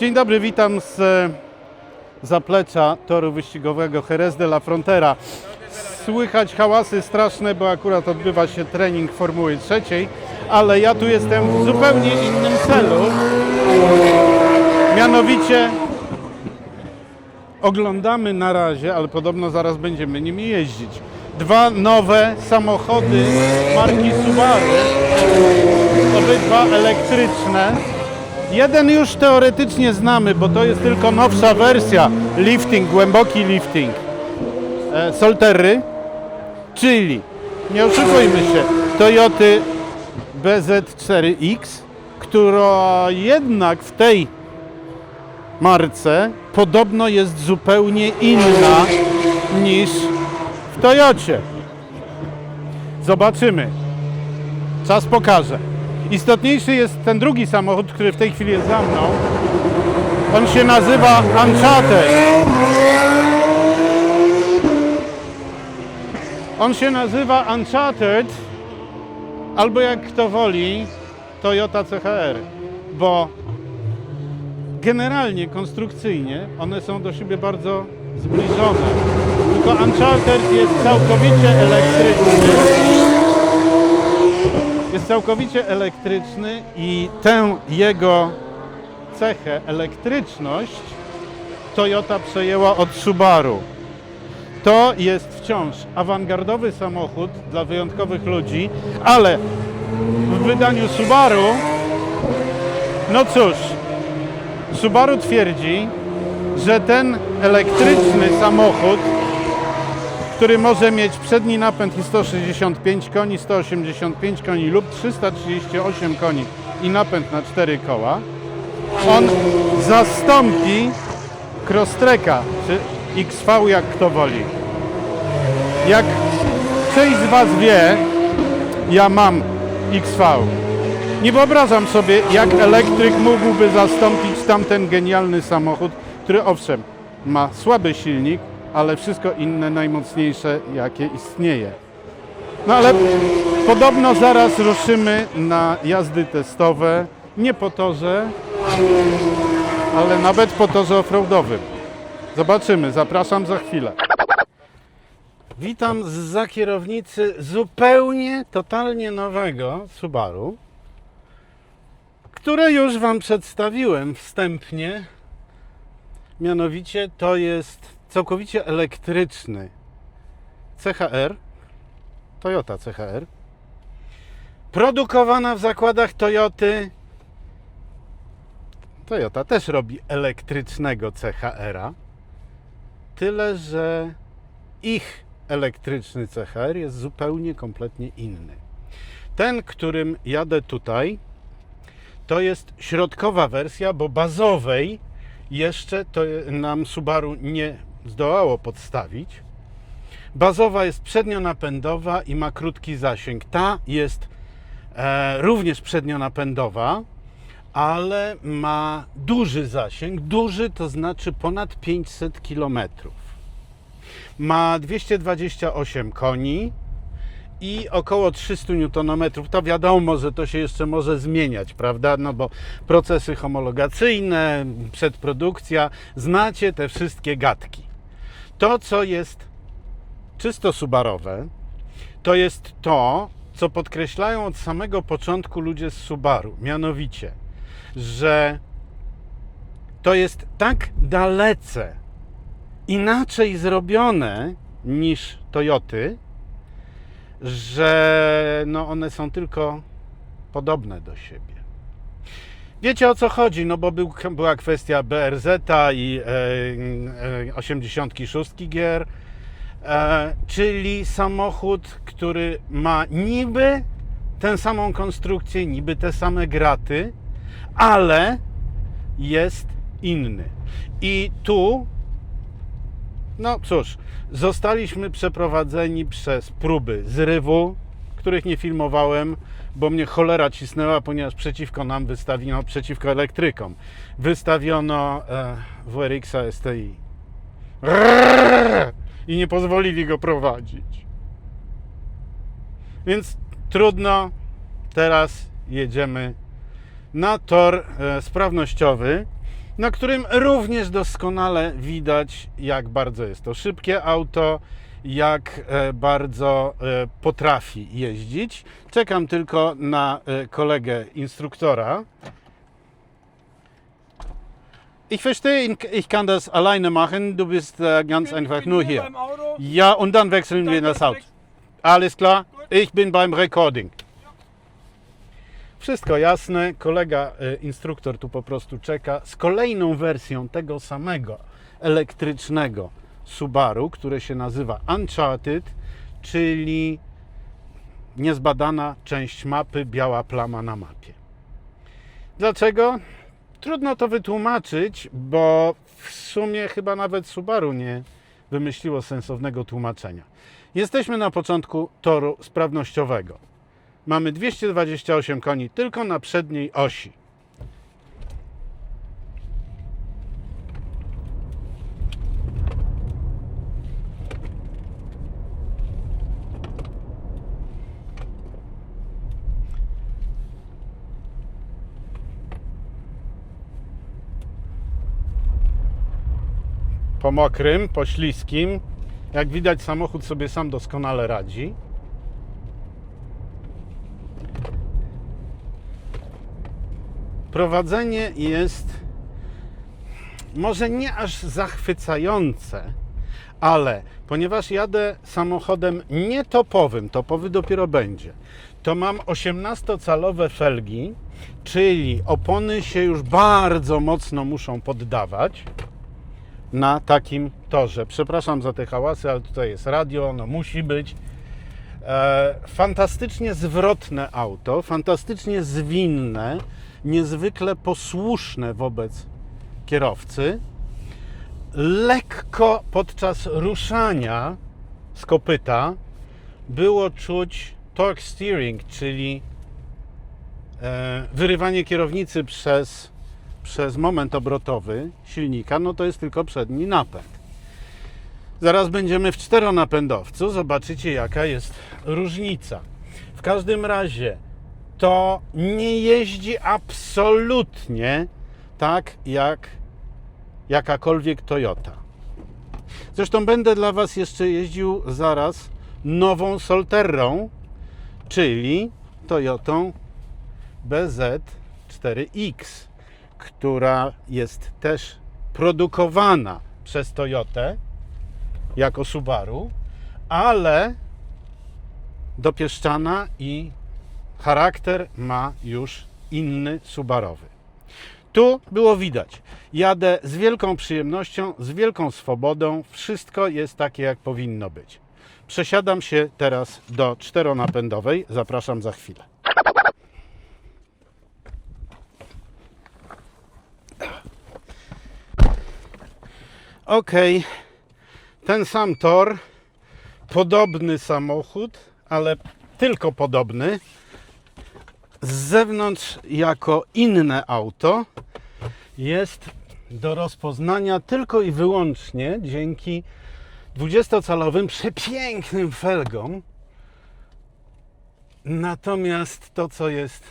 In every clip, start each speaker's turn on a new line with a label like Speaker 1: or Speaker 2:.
Speaker 1: Dzień dobry, witam z e, zaplecza toru wyścigowego Jerez de la Frontera. Słychać hałasy straszne, bo akurat odbywa się trening Formuły trzeciej, ale ja tu jestem w zupełnie innym celu. Mianowicie oglądamy na razie, ale podobno zaraz będziemy nimi jeździć. Dwa nowe samochody marki Subaru, obydwa elektryczne. Jeden już teoretycznie znamy, bo to jest tylko nowsza wersja lifting, głęboki lifting e, czyli nie oszukujmy się, Toyoty BZ4X, która jednak w tej marce podobno jest zupełnie inna niż w Toyocie. Zobaczymy. Czas pokaże. Istotniejszy jest ten drugi samochód, który w tej chwili jest za mną. On się nazywa Uncharted. On się nazywa Uncharted, albo jak kto woli, Toyota CHR, bo generalnie, konstrukcyjnie one są do siebie bardzo zbliżone. Tylko Uncharted jest całkowicie elektryczny. Jest całkowicie elektryczny i tę jego cechę, elektryczność, Toyota przejęła od Subaru. To jest wciąż awangardowy samochód dla wyjątkowych ludzi, ale w wydaniu Subaru, no cóż, Subaru twierdzi, że ten elektryczny samochód, który może mieć przedni napęd i 165 koni, 185 koni lub 338 koni i napęd na 4 koła, on zastąpi crosstreka, czy XV jak kto woli. Jak część z Was wie, ja mam XV. Nie wyobrażam sobie, jak elektryk mógłby zastąpić tamten genialny samochód, który owszem, ma słaby silnik, ale wszystko inne najmocniejsze, jakie istnieje. No ale podobno zaraz ruszymy na jazdy testowe, nie po torze, ale nawet po torze offroadowym. Zobaczymy, zapraszam za chwilę. Witam za kierownicy zupełnie, totalnie nowego Subaru, które już Wam przedstawiłem wstępnie. Mianowicie to jest całkowicie elektryczny CHR, Toyota CHR, produkowana w zakładach Toyoty. Toyota też robi elektrycznego CHR-a, tyle że ich elektryczny CHR jest zupełnie, kompletnie inny. Ten, którym jadę tutaj, to jest środkowa wersja, bo bazowej jeszcze to nam Subaru nie zdołało podstawić. Bazowa jest przednionapędowa i ma krótki zasięg. Ta jest e, również przednionapędowa, ale ma duży zasięg. Duży to znaczy ponad 500 km. Ma 228 koni i około 300 Nm. To wiadomo, że to się jeszcze może zmieniać, prawda? No bo procesy homologacyjne, przedprodukcja, znacie te wszystkie gadki. To, co jest czysto subarowe, to jest to, co podkreślają od samego początku ludzie z Subaru, mianowicie, że to jest tak dalece inaczej zrobione niż Toyoty, że no one są tylko podobne do siebie. Wiecie o co chodzi? No bo był, była kwestia BRZ i e, e, 86 gier, e, czyli samochód, który ma niby tę samą konstrukcję, niby te same graty, ale jest inny. I tu, no cóż, zostaliśmy przeprowadzeni przez próby zrywu, których nie filmowałem, bo mnie cholera cisnęła, ponieważ przeciwko nam wystawiono, przeciwko elektrykom, wystawiono e, WRX-a STI. I nie pozwolili go prowadzić. Więc trudno, teraz jedziemy na tor e, sprawnościowy. na którym również doskonale widać, jak bardzo jest to szybkie auto, jak e, bardzo e, potrafi jeździć. Czekam tylko na e, kolegę instruktora. Ich verstehe, ich kann das alleine machen. Du bist äh, ganz einfach nur hier.
Speaker 2: Auto.
Speaker 1: Ja, und dann wechseln wir das Haus. Alles klar? Ich bin beim Recording. Wszystko jasne. Kolega instruktor tu po prostu czeka z kolejną wersją tego samego elektrycznego Subaru, które się nazywa Uncharted, czyli niezbadana część mapy, biała plama na mapie. Dlaczego? Trudno to wytłumaczyć, bo w sumie chyba nawet Subaru nie wymyśliło sensownego tłumaczenia. Jesteśmy na początku toru sprawnościowego. Mamy 228 koni tylko na przedniej osi. Po mokrym, po śliskim. Jak widać, samochód sobie sam doskonale radzi. Prowadzenie jest może nie aż zachwycające, ale ponieważ jadę samochodem nietopowym, topowy dopiero będzie, to mam 18-calowe felgi, czyli opony się już bardzo mocno muszą poddawać na takim torze. Przepraszam za te hałasy, ale tutaj jest radio, no musi być. E, fantastycznie zwrotne auto, fantastycznie zwinne, niezwykle posłuszne wobec kierowcy. Lekko podczas ruszania z kopyta było czuć torque steering, czyli e, wyrywanie kierownicy przez, przez moment obrotowy silnika, no to jest tylko przedni napęd. Zaraz będziemy w czteronapędowcu, zobaczycie jaka jest różnica. W każdym razie to nie jeździ absolutnie tak jak jakakolwiek Toyota. Zresztą będę dla Was jeszcze jeździł zaraz nową Solterrą, czyli Toyotą BZ4X, która jest też produkowana przez Toyotę jako Subaru, ale dopieszczana i charakter ma już inny Subarowy. Tu było widać. Jadę z wielką przyjemnością, z wielką swobodą. Wszystko jest takie, jak powinno być. Przesiadam się teraz do czteronapędowej. Zapraszam za chwilę. Ok, ten sam tor, podobny samochód, ale tylko podobny. Z zewnątrz jako inne auto jest do rozpoznania tylko i wyłącznie dzięki 20-calowym przepięknym felgom. Natomiast to, co jest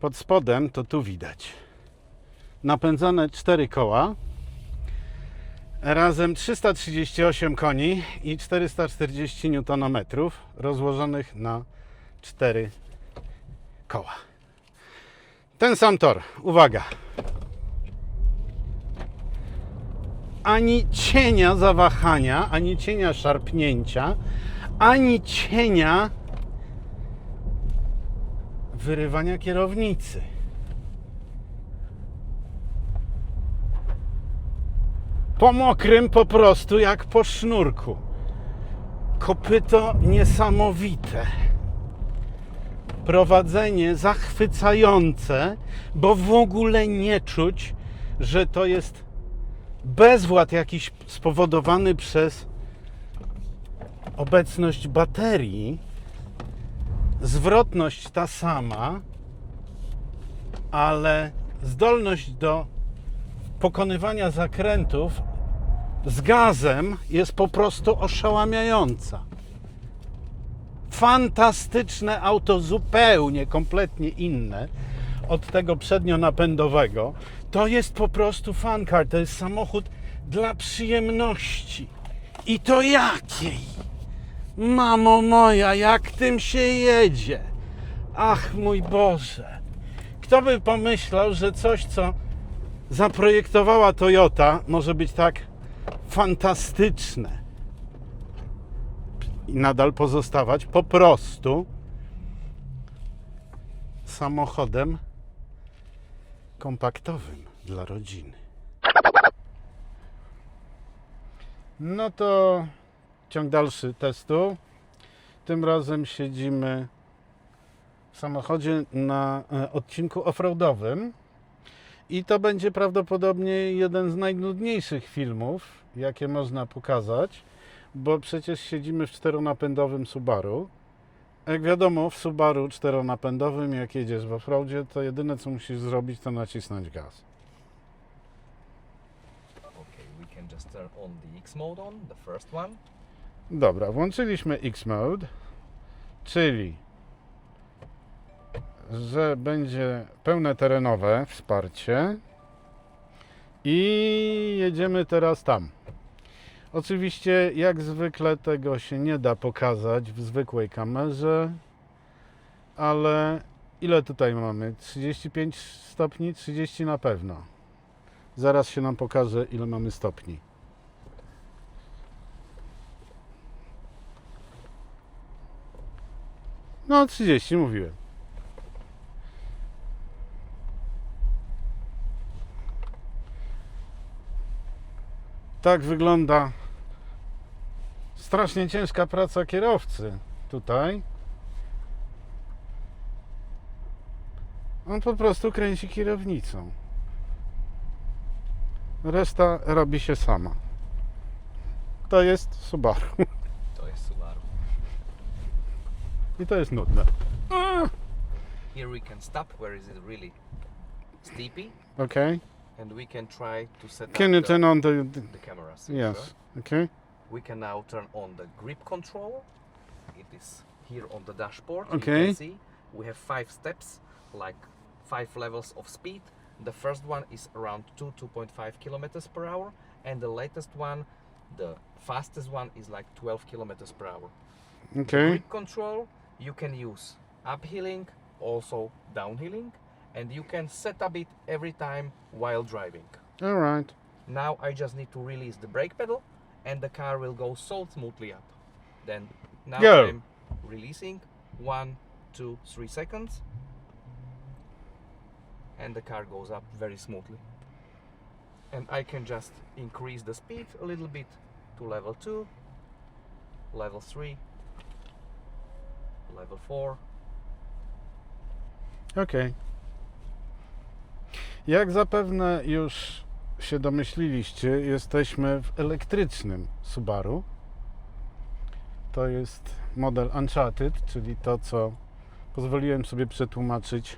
Speaker 1: pod spodem, to tu widać. Napędzane cztery koła, razem 338 koni i 440 Nm rozłożonych na cztery koła. Ten sam tor, uwaga. Ani cienia zawahania, ani cienia szarpnięcia, ani cienia wyrywania kierownicy. Po mokrym po prostu jak po sznurku. Kopyto niesamowite prowadzenie zachwycające, bo w ogóle nie czuć, że to jest bezwład jakiś spowodowany przez obecność baterii. Zwrotność ta sama, ale zdolność do pokonywania zakrętów z gazem jest po prostu oszałamiająca fantastyczne auto, zupełnie, kompletnie inne od tego przednionapędowego. To jest po prostu fan car, to jest samochód dla przyjemności. I to jakiej? Mamo moja, jak tym się jedzie? Ach mój Boże. Kto by pomyślał, że coś, co zaprojektowała Toyota, może być tak fantastyczne i nadal pozostawać po prostu samochodem kompaktowym dla rodziny. No to ciąg dalszy testu. Tym razem siedzimy w samochodzie na e, odcinku offroadowym. I to będzie prawdopodobnie jeden z najnudniejszych filmów, jakie można pokazać, bo przecież siedzimy w czteronapędowym Subaru. Jak wiadomo, w Subaru czteronapędowym, jak jedziesz w offroadzie, to jedyne co musisz zrobić, to nacisnąć gaz. Dobra, włączyliśmy X-Mode, czyli że będzie pełne terenowe wsparcie i jedziemy teraz tam. Oczywiście, jak zwykle, tego się nie da pokazać w zwykłej kamerze, ale ile tutaj mamy? 35 stopni? 30 na pewno. Zaraz się nam pokaże, ile mamy stopni. No, 30 mówiłem. Tak wygląda strasznie ciężka praca kierowcy tutaj. On po prostu kręci kierownicą. Reszta robi się sama. To jest Subaru.
Speaker 2: To jest Subaru.
Speaker 1: I to jest nudne.
Speaker 2: Here we can stop where is it really steepy
Speaker 1: Okay.
Speaker 2: And we can try to set
Speaker 1: Can you
Speaker 2: the,
Speaker 1: turn on the... the
Speaker 2: the cameras.
Speaker 1: yes. Okay.
Speaker 2: We can now turn on the grip control. It is here on the dashboard.
Speaker 1: Okay.
Speaker 2: You can see we have five steps, like five levels of speed. The first one is around 2 2.5 kilometers per hour, and the latest one, the fastest one, is like 12 kilometers per hour.
Speaker 1: Okay.
Speaker 2: Grip control, you can use uphilling, also downhilling, and you can set up it every time while driving.
Speaker 1: All right.
Speaker 2: Now I just need to release the brake pedal and the car will go so smoothly up. Then now
Speaker 1: Go.
Speaker 2: I'm releasing one, two, three seconds and the car goes up very smoothly. And I can just increase the speed a little bit to level 2, level 3, level 4.
Speaker 1: Okej. Jak zapewne już się domyśliliście, jesteśmy w elektrycznym Subaru. To jest model Uncharted, czyli to, co pozwoliłem sobie przetłumaczyć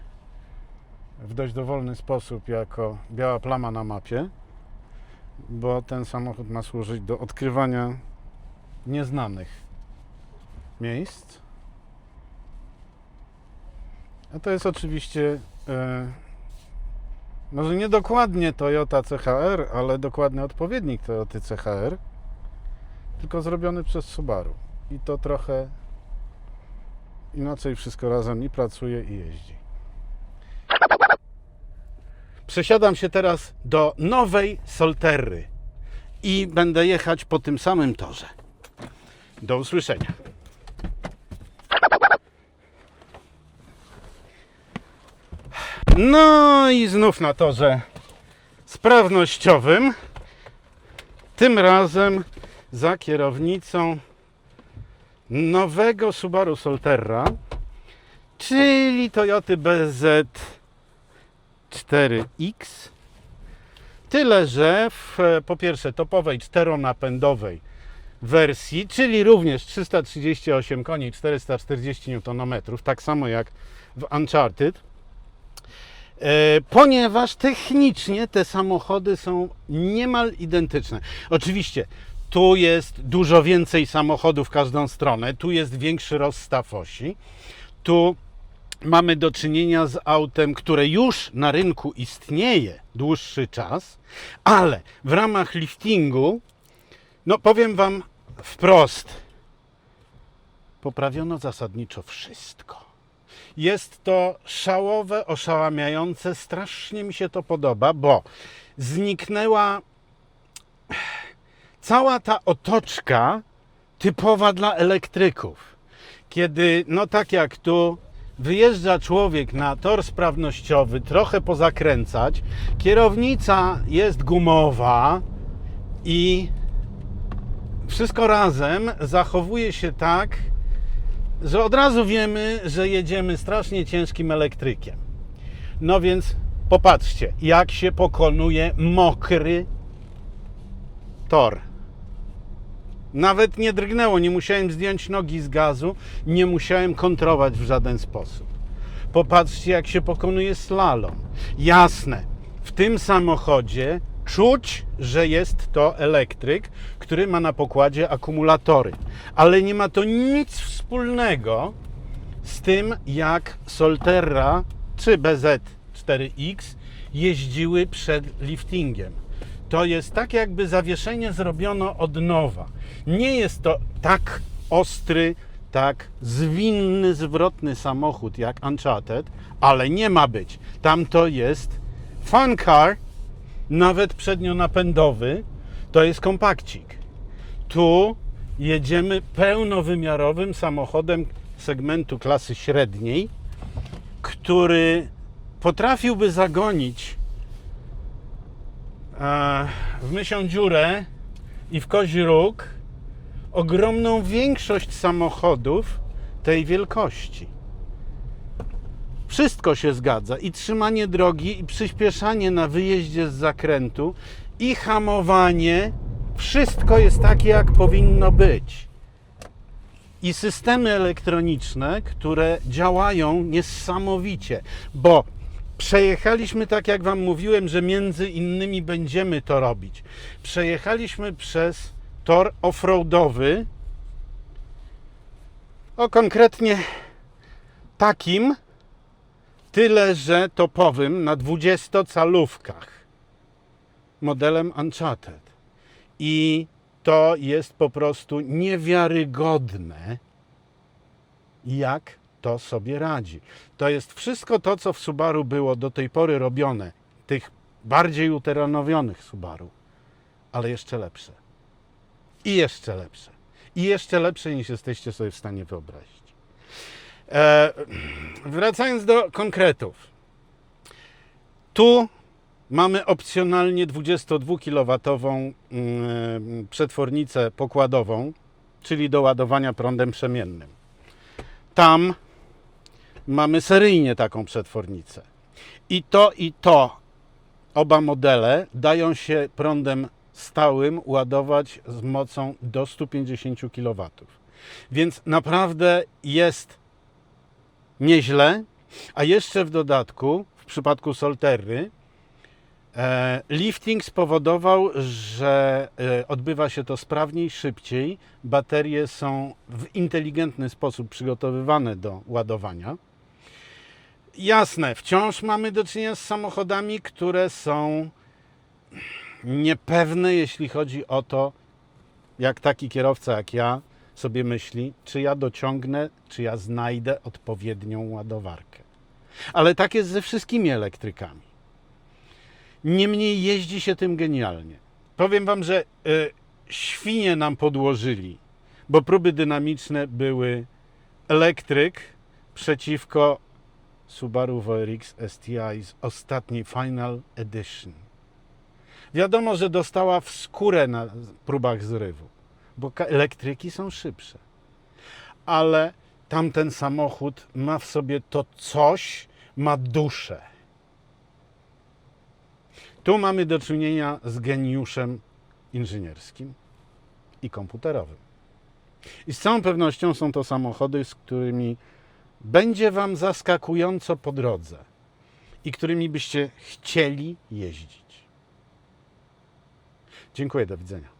Speaker 1: w dość dowolny sposób jako biała plama na mapie, bo ten samochód ma służyć do odkrywania nieznanych miejsc. A to jest oczywiście e, może nie dokładnie Toyota CHR, ale dokładny odpowiednik Toyoty CHR, tylko zrobiony przez Subaru. I to trochę inaczej wszystko razem i pracuje i jeździ. Przesiadam się teraz do nowej Solterry i będę jechać po tym samym torze. Do usłyszenia. No i znów na torze sprawnościowym. Tym razem za kierownicą nowego Subaru Solterra, czyli Toyoty BZ4X. Tyle, że w po pierwsze topowej czteronapędowej wersji, czyli również 338 koni i 440 Nm, tak samo jak w Uncharted, ponieważ technicznie te samochody są niemal identyczne. Oczywiście tu jest dużo więcej samochodów w każdą stronę, tu jest większy rozstaw osi, tu mamy do czynienia z autem, które już na rynku istnieje dłuższy czas, ale w ramach liftingu, no powiem Wam wprost, poprawiono zasadniczo wszystko. Jest to szałowe, oszałamiające, strasznie mi się to podoba, bo zniknęła cała ta otoczka typowa dla elektryków. Kiedy, no tak jak tu, wyjeżdża człowiek na tor sprawnościowy, trochę pozakręcać, kierownica jest gumowa i wszystko razem zachowuje się tak, że od razu wiemy, że jedziemy strasznie ciężkim elektrykiem. No więc popatrzcie, jak się pokonuje mokry tor. Nawet nie drgnęło, nie musiałem zdjąć nogi z gazu, nie musiałem kontrować w żaden sposób. Popatrzcie, jak się pokonuje slalom. Jasne, w tym samochodzie czuć, że jest to elektryk, który ma na pokładzie akumulatory, ale nie ma to nic wspólnego z tym, jak Solterra czy BZ4X jeździły przed liftingiem. To jest tak, jakby zawieszenie zrobiono od nowa. Nie jest to tak ostry, tak zwinny, zwrotny samochód jak Uncharted, ale nie ma być. Tam to jest fun car, nawet przednionapędowy, to jest kompakcik. Tu jedziemy pełnowymiarowym samochodem segmentu klasy średniej, który potrafiłby zagonić e, w mysią dziurę i w kozi róg ogromną większość samochodów tej wielkości. Wszystko się zgadza i trzymanie drogi, i przyspieszanie na wyjeździe z zakrętu, i hamowanie. Wszystko jest takie, jak powinno być. I systemy elektroniczne, które działają niesamowicie, bo przejechaliśmy, tak jak Wam mówiłem, że między innymi będziemy to robić. Przejechaliśmy przez tor offroadowy, o konkretnie takim, tyle że topowym na 20-calówkach modelem Uncharted. I to jest po prostu niewiarygodne, jak to sobie radzi. To jest wszystko to, co w Subaru było do tej pory robione, tych bardziej uterenowionych Subaru, ale jeszcze lepsze. I jeszcze lepsze. I jeszcze lepsze niż jesteście sobie w stanie wyobrazić. E, wracając do konkretów. Tu mamy opcjonalnie 22 kW mm, przetwornicę pokładową, czyli do ładowania prądem przemiennym. Tam mamy seryjnie taką przetwornicę. I to i to, oba modele dają się prądem stałym ładować z mocą do 150 kW. Więc naprawdę jest nieźle, a jeszcze w dodatku w przypadku Solterry e, lifting spowodował, że e, odbywa się to sprawniej, szybciej. Baterie są w inteligentny sposób przygotowywane do ładowania. Jasne, wciąż mamy do czynienia z samochodami, które są niepewne, jeśli chodzi o to, jak taki kierowca jak ja sobie myśli, czy ja dociągnę, czy ja znajdę odpowiednią ładowarkę. Ale tak jest ze wszystkimi elektrykami. Niemniej jeździ się tym genialnie. Powiem Wam, że y, świnie nam podłożyli, bo próby dynamiczne były elektryk przeciwko Subaru WRX STI z ostatniej Final Edition. Wiadomo, że dostała w skórę na próbach zrywu, bo elektryki są szybsze. Ale tamten samochód ma w sobie to coś, ma duszę. Tu mamy do czynienia z geniuszem inżynierskim i komputerowym. I z całą pewnością są to samochody, z którymi będzie Wam zaskakująco po drodze i którymi byście chcieli jeździć. Dziękuję, do widzenia.